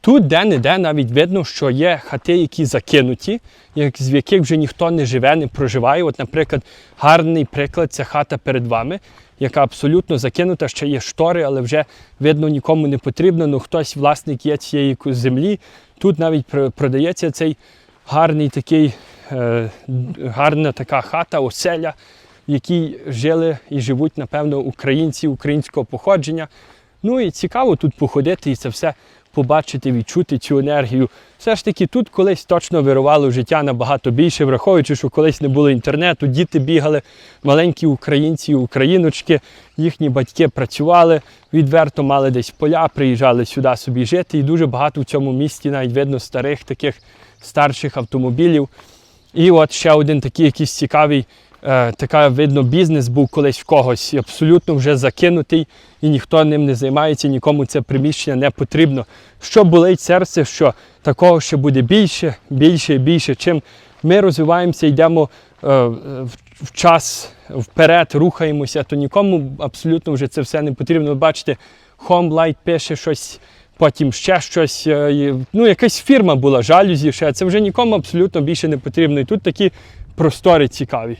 Тут де-не-де навіть видно, що є хати, які закинуті, як, з яких вже ніхто не живе, не проживає. От, наприклад, гарний приклад це хата перед вами, яка абсолютно закинута, ще є штори, але вже видно нікому не потрібно. Ну хтось власник є цієї землі. Тут навіть продається цей гарний такий, е, гарна така хата, оселя, в якій жили і живуть, напевно, українці українського походження. Ну і цікаво тут походити і це все побачити, відчути цю енергію. Все ж таки, тут колись точно вирувало життя набагато більше, враховуючи, що колись не було інтернету, діти бігали, маленькі українці, україночки, їхні батьки працювали, відверто мали десь поля, приїжджали сюди собі жити. І дуже багато в цьому місті навіть видно старих таких старших автомобілів. І от ще один такий якийсь цікавий, е, така видно, бізнес був колись в когось, абсолютно вже закинутий, і ніхто ним не займається, нікому це приміщення не потрібно. Що болить серце, що такого ще буде більше, більше і більше. Чим ми розвиваємося, йдемо е, в, час вперед, рухаємося, то нікому абсолютно вже це все не потрібно. Бачите, Homelight пише щось потім ще щось. е, Ну, якась фірма була, жалюзі ще. Це вже нікому абсолютно більше не потрібно. І тут такі простори цікаві.